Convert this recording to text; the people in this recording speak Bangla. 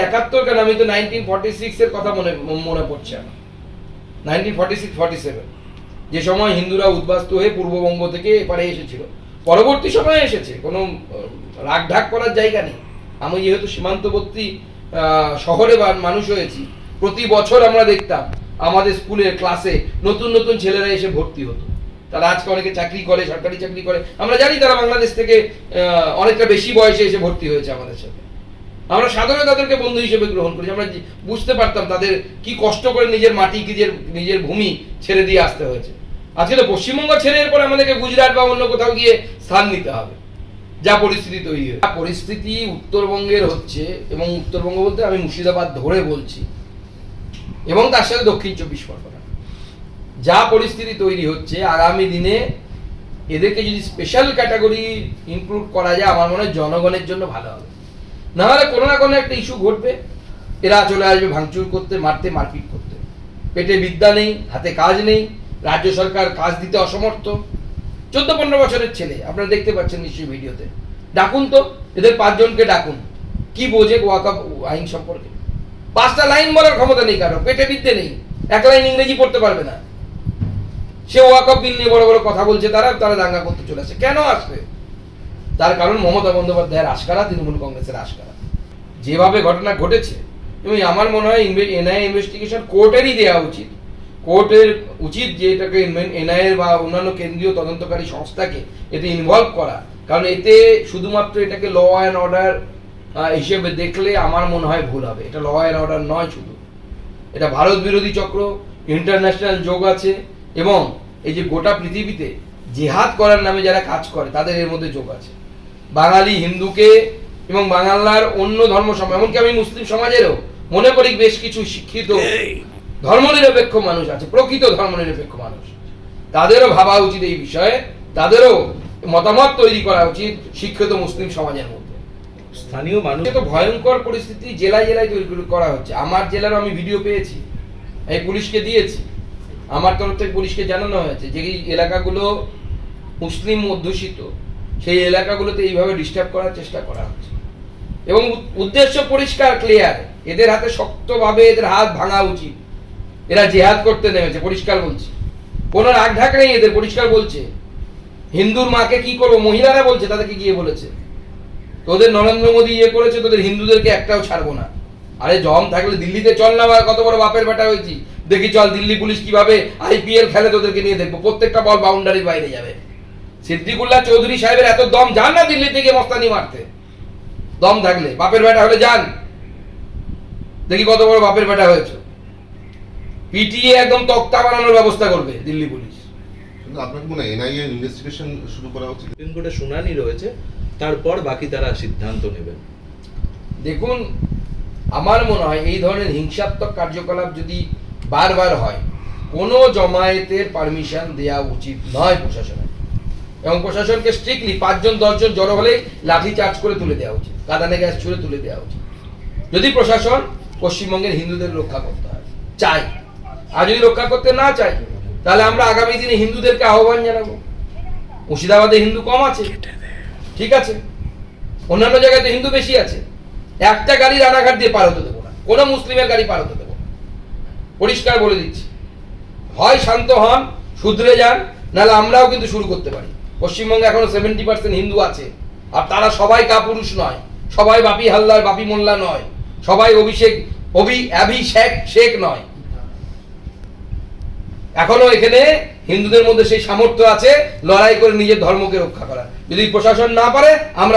একাত্তর কেন? আমি তো নাইনটিন ফর্টি সিক্স এর কথা মনে মনে পড়ছে আমার। Nineteen forty six forty seven যে সময় হিন্দুরা হয়ে পূর্ববঙ্গ থেকে এপারে এসেছিল। পরবর্তী সময়ে এসেছে। কোনো রাগ ঢাক করার জায়গা নেই। আমি যেহেতু সীমান্তবর্তী শহরে বা- মানুষ হয়েছি, প্রতি বছর আমরা দেখতাম আমাদের স্কুলের ক্লাসে নতুন নতুন ছেলেরা এসে ভর্তি হতো। তারা আজকে অনেকে চাকরি করে, সরকারি চাকরি করে। আমরা জানি তারা বাংলাদেশ থেকে অনেকটা বেশি বয়সে এসে ভর্তি হয়েছে আমাদের সাথে। আমরা সাধারণত তাদেরকে বন্ধু হিসেবে গ্রহণ করি আমরা বুঝতে পারতাম তাদের কি কষ্ট করে নিজের মাটি নিজের নিজের ভূমি ছেড়ে দিয়ে আসতে হয়েছে। আজকে তো পশ্চিমবঙ্গ ছেড়ে এরপর আমাদেরকে গুজরাট বা অন্য কোথাও গিয়ে স্থান নিতে হবে। যা পরিস্থিতি তৈরি হয়েছে। পরিস্থিতি উত্তরবঙ্গের হচ্ছে এবং উত্তরবঙ্গ বলতে আমি মুর্শিদাবাদ ধরে বলছি এবং তার সাথে দক্ষিণ চব্বিশ পরগনা। যা পরিস্থিতি তৈরি হচ্ছে, আগামী দিনে এদেরকে যদি স্পেশাল ক্যাটাগরি ইনক্লুড করা যায়, আমার মনে হয় জনগণের জন্য ভালো হবে। না হলে কোনো না কোনো একটা ইস্যু ঘটবে। এরা চলে আসবে ভাঙচুর করতে, মারতে, মারপিট করতে। পেটে বিদ্যা নেই, হাতে কাজ নেই, রাজ্য সরকার কাজ দিতে অসমর্থ। চোদ্দ পনেরো বছরের ছেলে, আপনারা দেখতে পাচ্ছেন নিশ্চয়ই ভিডিওতে। ডাকুন তো, এদের পাঁচজনকে ডাকুন। কি বোঝে ওয়াকাপ আইন সম্পর্কে? পাঁচটা লাইন বলার ক্ষমতা নেই কারও, পেটে বিদ্যে নেই। এক লাইন ইংরেজি পড়তে পারবে না। সে ওয়াকফ বিল নিয়ে বড় বড় কথা বলছে, তারা তারা দাঙ্গা করতে চলে আসছে কেন আসবে? তার কারণ মমতা বন্দ্যোপাধ্যায়ের আশকারা, তৃণমূল কংগ্রেসের আশকারা। যেভাবে ঘটনা ঘটেছে, এবং আমার মনে হয় এনআইএ ইনভেস্টিগেশন কোর্টেরই দেওয়া উচিত। কোর্টের উচিত যে এটাকে এনআইএ বা অন্যান্য কেন্দ্রীয় তদন্তকারী সংস্থাকে এতে ইনভলভ করা। কারণ এতে শুধুমাত্র এটাকে ল অ্যান্ড অর্ডার হিসেবে দেখলে আমার মনে হয় ভুল হবে। এটা ল অ্যান্ড অর্ডার নয় শুধু। এটা ভারত বিরোধী চক্র ইন্টারন্যাশনাল যোগ আছে, এবং এই যে গোটা পৃথিবীতে জেহাদ করার নামে যারা কাজ করে, তাদের এর মধ্যে যোগ আছে। বাঙালি হিন্দুকে এবং বাঙালার অন্য ধর্ম সমাজ এমনকি আমি মুসলিম সমাজেরও মনে করি বেশ কিছু শিক্ষিত ধর্মনিরপেক্ষ মানুষ আছে প্রকৃত ধর্মনিরপেক্ষ মানুষ। তাদেরও ভাবা উচিত এই বিষয়ে তাদেরও মতামত তৈরি করা উচিত শিক্ষিত মুসলিম সমাজের মধ্যে। স্থানীয় মানুষ তো ভয়ঙ্কর পরিস্থিতি জেলায় জেলায় তৈরি করা হচ্ছে। আমার জেলার আমি ভিডিও পেয়েছি এই পুলিশকে দিয়েছি। আমার তরফ থেকে পুলিশকে জানানো হয়েছে যে এই এলাকাগুলো মুসলিম অধ্যুষিত সেই এলাকাগুলোতে এইভাবে ডিস্টার্ব করার চেষ্টা করা হচ্ছে। এবং উদ্দেশ্য পরিষ্কার ক্লিয়ার এদের হাতে শক্তভাবে এদের হাত ভাঙা উচিত। এরা জেহাদ করতে নেমেছে, পরিষ্কার বলছে। কোনো রাগ ঢাক নেই এদের, পরিষ্কার বলছে। হিন্দুর মাকে কি করব? মহিলারা বলছে, তাদেরকে গিয়ে বলেছে। তোদের নরেন্দ্র মোদী ইয়ে করেছে, তোদের হিন্দুদেরকে একটাও ছাড়বো না। আরে জম থাকলে দিল্লিতে চল না বা কত বড় বাপের বেটা হয়েছি। দেখি চল, দিল্লি পুলিশ কীভাবে আইপিএল খেলে তোদেরকে নিয়ে দেখব। প্রত্যেকটা বল বাউন্ডারির বাইরে যাবে। সিদ্দিকুল্লাহ চৌধুরী সাহেবের এত দম যান না দিল্লি থেকে মস্তানি মারতে। দম থাকলে। বাপের বেটা হলে যান। দেখি কত বড় বাপের বেটা হয়েছে। পিটিএ একদম তক্তা বানানোর ব্যবস্থা করবে দিল্লি পুলিশ। কিন্তু আপনার কি মনে হয় এনআইএ ইনভেস্টিগেশন শুরু করা উচিত? সুপ্রিম কোর্টে শুনানি রয়েছে তারপর বাকি তারা সিদ্ধান্ত নেবেন দেখুন আমার মনে হয় এই ধরনের হিংসাত্মক কার্যকলাপ যদি বারবার হয় কোনো জমায়েতের পারমিশন দেওয়া উচিত নয় প্রশাসনের। এবং প্রশাসনকে স্ট্রিক্টলি পাঁচজন, দশজন জড়ো হলেই লাঠি চার্জ করে তুলে দেওয়া উচিত, কাদানে গ্যাস ছুড়ে তুলে দেওয়া উচিত। যদি প্রশাসন পশ্চিমবঙ্গের হিন্দুদের রক্ষা করতে হয় চাই আর যদি রক্ষা করতে না চাই তাহলে আমরা আগামী দিনে হিন্দুদেরকে আহ্বান জানাব। মুর্শিদাবাদে হিন্দু কম আছে, ঠিক আছে। অন্যান্য জায়গায় তো হিন্দু বেশি আছে। একটা গাড়ি রানাঘাট দিয়ে পার হতে দেবো না, কোনো মুসলিমের গাড়ি পার হতে দেবো পরিষ্কার বলে দিচ্ছি। হয় শান্ত হন, শুধরে যান, নাহলে আমরাও কিন্তু শুরু করতে পারি। পশ্চিমবঙ্গে এখনও সেভেন্টি পার্সেন্ট হিন্দু আছে। আর তারা সবাই কাপুরুষ নয়। সবাই বাপি হালদার, বাপি মোল্লা নয়। সবাই অভিষেক, অভি অভিষেক শেখ নয়। এখনও এখানে হিন্দুদের মধ্যে সেই সামর্থ্য আছে লড়াই করে নিজের ধর্মকে রক্ষা করা যদি প্রশাসন না পারে, আমরা